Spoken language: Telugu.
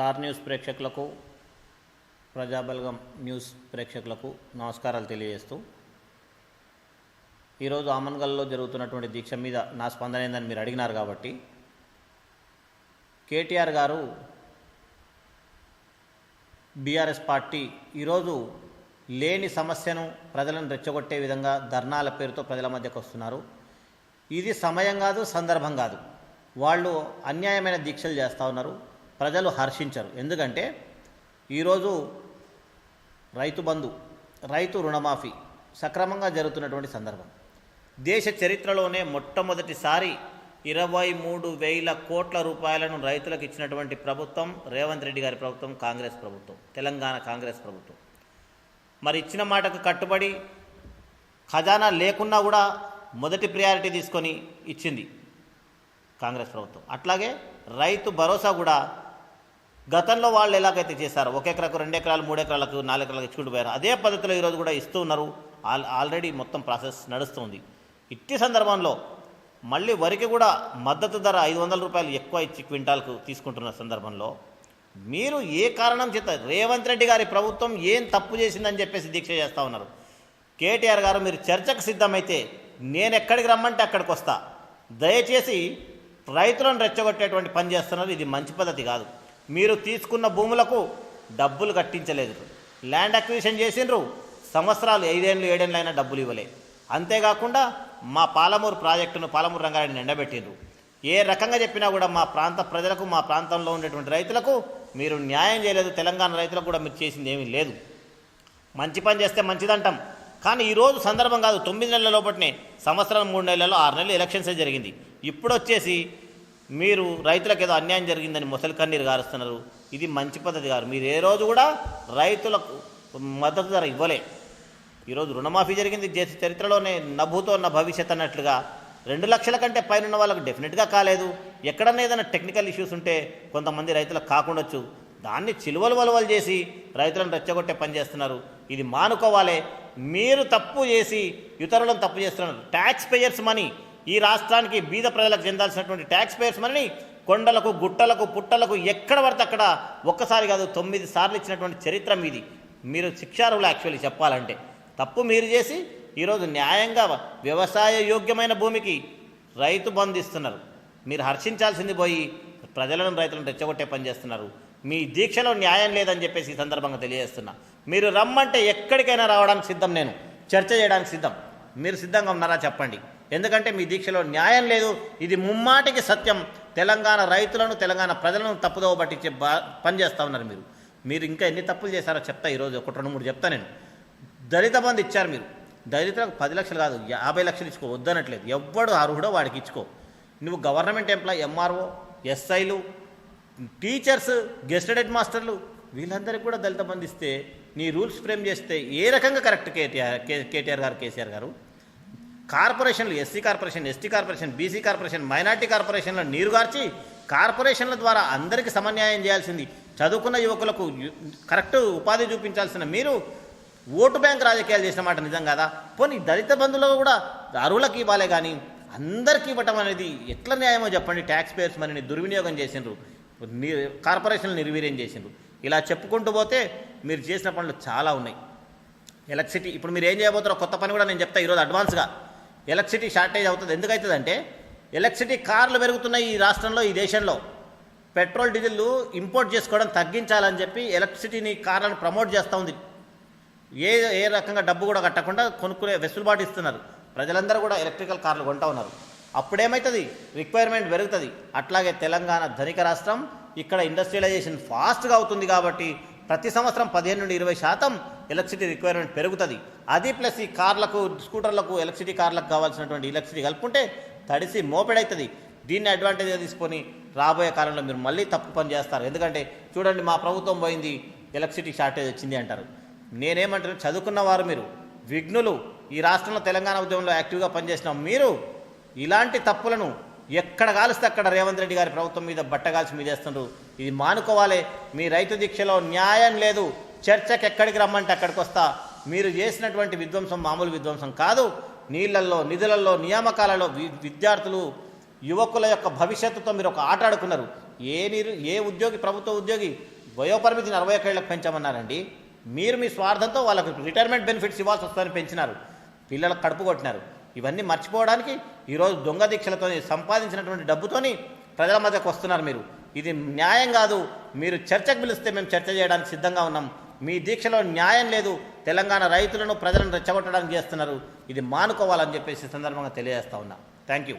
స్టార్ న్యూస్ ప్రేక్షకులకు ప్రజాబలగం న్యూస్ ప్రేక్షకులకు నమస్కారాలు తెలియజేస్తూ ఈరోజు ఆమన్గల్లో జరుగుతున్నటువంటి దీక్ష మీద నా స్పందన ఏందని మీరు అడిగినారు కాబట్టి కేటీఆర్ గారు బీఆర్ఎస్ పార్టీ ఈరోజు లేని సమస్యను ప్రజలను రెచ్చగొట్టే విధంగా ధర్నాల పేరుతో ప్రజల మధ్యకు వస్తున్నారు. ఇది సమయం కాదు సందర్భం కాదు. వాళ్ళు అన్యాయమైన దీక్షలు చేస్తూ ఉన్నారు. ప్రజలు హర్షించరు. ఎందుకంటే ఈరోజు రైతు బంధు రైతు రుణమాఫీ సక్రమంగా జరుగుతున్నటువంటి సందర్భం. దేశ చరిత్రలోనే మొట్టమొదటిసారి ఇరవై మూడు వేల కోట్ల రూపాయలను రైతులకు ఇచ్చినటువంటి ప్రభుత్వం రేవంత్ రెడ్డి గారి ప్రభుత్వం కాంగ్రెస్ ప్రభుత్వం తెలంగాణ కాంగ్రెస్ ప్రభుత్వం. మరి ఇచ్చిన మాటకు కట్టుబడి ఖజానా లేకున్నా కూడా మొదటి ప్రియారిటీ తీసుకొని ఇచ్చింది కాంగ్రెస్ ప్రభుత్వం. అట్లాగే రైతు భరోసా కూడా గతంలో వాళ్ళు ఎలాగైతే చేశారు ఒక ఎకరాకు రెండు ఎకరాలు మూడు ఎకరాలకు నాలుగు ఎకరాలకు ఇచ్చుకుంటూ పోయారు. అదే పద్ధతిలో ఈరోజు కూడా ఇస్తూ ఉన్నారు. ఆల్ ఆల్రెడీ మొత్తం ప్రాసెస్ నడుస్తుంది. ఇట్టి సందర్భంలో మళ్ళీ వరికి కూడా మద్దతు ధర ఐదు వందల రూపాయలు ఎక్కువ ఇచ్చి క్వింటాల్కు తీసుకుంటున్న సందర్భంలో మీరు ఏ కారణం చేత రేవంత్ రెడ్డి గారి ప్రభుత్వం ఏం తప్పు చేసిందని చెప్పేసి దీక్ష చేస్తూ ఉన్నారు. కేటీఆర్ గారు మీరు చర్చకు సిద్ధమైతే నేను ఎక్కడికి రమ్మంటే అక్కడికి వస్తా దయచేసి రైతులను రెచ్చగొట్టేటువంటి పని చేస్తున్నారు. ఇది మంచి పద్ధతి కాదు. మీరు తీసుకున్న భూములకు డబ్బులు కట్టించలేదు. ల్యాండ్ అక్విజిషన్ చేసిండ్రు. సంవత్సరాలు ఐదేళ్ళు ఏడేళ్ళు అయినా డబ్బులు ఇవ్వలే. అంతేకాకుండా మా పాలమూరు ప్రాజెక్టును పాలమూరు రంగారెడ్డిని ఎండబెట్టిండ్రు ఏ రకంగా చెప్పినా కూడా మా ప్రాంత ప్రజలకు మా ప్రాంతంలో ఉండేటువంటి రైతులకు మీరు న్యాయం చేయలేదు. తెలంగాణ రైతులకు కూడా మీరు చేసింది ఏమీ లేదు. మంచి పని చేస్తే మంచిదంటాం. కానీ ఈరోజు సందర్భం కాదు తొమ్మిది నెలల లోపటినే సంవత్సరం మూడు నెలల్లో ఆరు నెలలు ఎలక్షన్సే జరిగింది. ఇప్పుడు వచ్చేసి మీరు రైతులకు ఏదో అన్యాయం జరిగిందని ముసలి కన్నీరు గారుస్తున్నారు. ఇది మంచి పద్ధతి కాదు. మీరు ఏ రోజు కూడా రైతులకు మద్దతు ధర ఇవ్వలే. ఈరోజు రుణమాఫీ జరిగింది. చేసే చరిత్రలోనే నభూతో ఉన్న భవిష్యత్ అన్నట్లుగా రెండు లక్షల కంటే పైన ఉన్న వాళ్ళకు డెఫినెట్గా కాలేదు. ఎక్కడన్నా ఏదైనా టెక్నికల్ ఇష్యూస్ ఉంటే కొంతమంది రైతులకు కాకుండొచ్చు. దాన్ని చిలువలు వలవలు చేసి రైతులను రెచ్చగొట్టే పని చేస్తున్నారు. ఇది మానుకోవాలి. మీరు తప్పు చేసి ఇతరులను తప్పు చేస్తున్నారు. ట్యాక్స్ పేయర్స్ మనీ ఈ రాష్ట్రానికి బీద ప్రజలకు చెందాల్సినటువంటి ట్యాక్స్ పేయర్స్ మనని కొండలకు గుట్టలకు పుట్టలకు ఎక్కడ పడితే అక్కడ ఒక్కసారి కాదు తొమ్మిది సార్లు ఇచ్చినటువంటి చరిత్ర మీది. మీరు శిక్షారులు యాక్చువల్లీ చెప్పాలంటే. తప్పు మీరు చేసి ఈరోజు న్యాయంగా వ్యవసాయ యోగ్యమైన భూమికి రైతు బంధిస్తున్నారు మీరు హర్షించాల్సింది పోయి ప్రజలను రైతులను రెచ్చగొట్టే పని చేస్తున్నారు. మీ దీక్షలో న్యాయం లేదని చెప్పేసి ఈ సందర్భంగా తెలియజేస్తున్నా. మీరు రమ్మంటే ఎక్కడికైనా రావడానికి సిద్ధం నేను. చర్చ చేయడానికి సిద్ధం. మీరు సిద్ధంగా ఉన్నారా చెప్పండి. ఎందుకంటే మీ దీక్షలో న్యాయం లేదు. ఇది ముమ్మాటికి సత్యం. తెలంగాణ రైతులను తెలంగాణ ప్రజలను తప్పుదోవ పట్టించే బా పనిచేస్తూ ఉన్నారు మీరు. మీరు ఇంకా ఎన్ని తప్పులు చేశారో చెప్తా ఈరోజు ఒకటి రెండు మూడు చెప్తా నేను. దళిత బంధు ఇచ్చారు మీరు. దళితులకు పది లక్షలు కాదు యాభై లక్షలు ఇచ్చుకో వద్దనట్లేదు. ఎవ్వడు అర్హుడో వాడికి ఇచ్చుకో. నువ్వు గవర్నమెంట్ ఎంప్లాయ్ ఎంఆర్ఓ ఎస్ఐలు టీచర్స్ గెస్టెడ్ హెడ్ మాస్టర్లు వీళ్ళందరికీ కూడా దళిత బంధిస్తే ఇస్తే నీ రూల్స్ ఫ్రేమ్ చేస్తే ఏ రకంగా కరెక్ట్ కేటీఆర్ కే- కేటీఆర్ గారు కేసీఆర్ గారు? కార్పొరేషన్లు SC corporation ST corporation BC corporation minority కార్పొరేషన్ల నీరుగార్చి కార్పొరేషన్ల ద్వారా అందరికీ సమన్యాయం చేయాల్సింది. చదువుకున్న యువకులకు కరెక్ట్ ఉపాధి చూపించాల్సిన మీరు ఓటు బ్యాంక్ రాజకీయాలు చేసిన మాట నిజం కదా? పోనీ దళిత బంధువులు కూడా అరువులకు ఇవ్వాలి కానీ అందరికీ ఇవ్వటం అనేది ఎట్లా న్యాయమో చెప్పండి. ట్యాక్స్ పేయర్స్ మనీని దుర్వినియోగం చేసిండ్రు. కార్పొరేషన్లు నిర్వీర్యం చేసిండ్రు. ఇలా చెప్పుకుంటూ పోతే మీరు చేసిన పనులు చాలా ఉన్నాయి. ఎలక్ట్రిసిటీ ఇప్పుడు మీరు ఏం చేయబోతారో కొత్త పని కూడా నేను చెప్తా ఈరోజు అడ్వాన్స్గా ఎలక్ట్రిసిటీ షార్టేజ్ అవుతుంది. ఎందుకు ఎలక్ట్రిసిటీ కార్లు పెరుగుతున్నాయి ఈ రాష్ట్రంలో ఈ దేశంలో. పెట్రోల్ డీజిల్ ఇంపోర్ట్ చేసుకోవడం తగ్గించాలని చెప్పి ఎలక్ట్రిసిటీని కార్లను ప్రమోట్ చేస్తూ ఉంది. ఏ ఏ రకంగా డబ్బు కూడా కట్టకుండా కొనుక్కునే వెసులుబాటు ఇస్తున్నారు. ప్రజలందరూ కూడా ఎలక్ట్రికల్ కార్లు కొంటా ఉన్నారు. అప్పుడేమవుతుంది రిక్వైర్మెంట్ పెరుగుతుంది. అట్లాగే తెలంగాణ ధనిక రాష్ట్రం ఇక్కడ ఇండస్ట్రియలైజేషన్ ఫాస్ట్గా అవుతుంది కాబట్టి ప్రతి సంవత్సరం పదిహేను నుండి ఇరవై శాతం ఎలక్ట్రిసిటీ రిక్వైర్మెంట్ పెరుగుతుంది. అది ప్లస్ ఈ కార్లకు స్కూటర్లకు ఎలక్ట్రిసిటీ కార్లకు కావాల్సినటువంటి ఎలక్ట్రిసిటీ కలుపుకుంటే తడిసి మోపెడవుతుంది దీన్ని అడ్వాంటేజ్గా తీసుకొని రాబోయే కాలంలో మీరు మళ్ళీ తప్పు పని చేస్తారు. ఎందుకంటే చూడండి మా ప్రభుత్వం పోయింది ఎలక్ట్రిసిటీ షార్టేజ్ వచ్చింది అంటారు. నేనేమంటాను చదువుకున్న వారు మీరు విఘ్నులు ఈ రాష్ట్రంలో తెలంగాణ ఉద్యమంలో యాక్టివ్గా పనిచేసిన మీరు ఇలాంటి తప్పులను ఎక్కడ కాలిస్తే అక్కడ రేవంత్ రెడ్డి గారి ప్రభుత్వం మీద బట్టగాల్సి మీదేస్తున్నారు ఇది మానుకోవాలి. మీ రైతు దీక్షలో న్యాయం లేదు. చర్చకి ఎక్కడికి రమ్మంటే అక్కడికి వస్తా. మీరు చేసినటువంటి విధ్వంసం మామూలు విధ్వంసం కాదు. నీళ్ళల్లో నిధులలో నియామకాలలో విద్యార్థులు యువకుల యొక్క భవిష్యత్తుతో మీరు ఒక ఆట ఆడుకున్నారు. ఏ నీరు ఏ ఉద్యోగి ప్రభుత్వ ఉద్యోగి వయోపరిమితిని అరవై ఒక్క పెంచమన్నారండి? మీరు మీ స్వార్థంతో వాళ్ళకు రిటైర్మెంట్ బెనిఫిట్స్ ఇవ్వాల్సి వస్తుందని పెంచినారు. పిల్లలకు కడుపు కొట్టినారు. ఇవన్నీ మర్చిపోవడానికి ఈరోజు దొంగ దీక్షలతో సంపాదించినటువంటి డబ్బుతోని ప్రజల మధ్యకు వస్తున్నారు మీరు. ఇది న్యాయం కాదు. మీరు చర్చకు పిలిస్తే మేము చర్చ చేయడానికి సిద్ధంగా ఉన్నాం. మీ దీక్షలో న్యాయం లేదు. తెలంగాణ రైతులను ప్రజలను రెచ్చగొట్టడానికి చేస్తున్నారు. ఇది మానుకోవాలని చెప్పేసి సందర్భంగా తెలియజేస్తా ఉన్నా. Thank you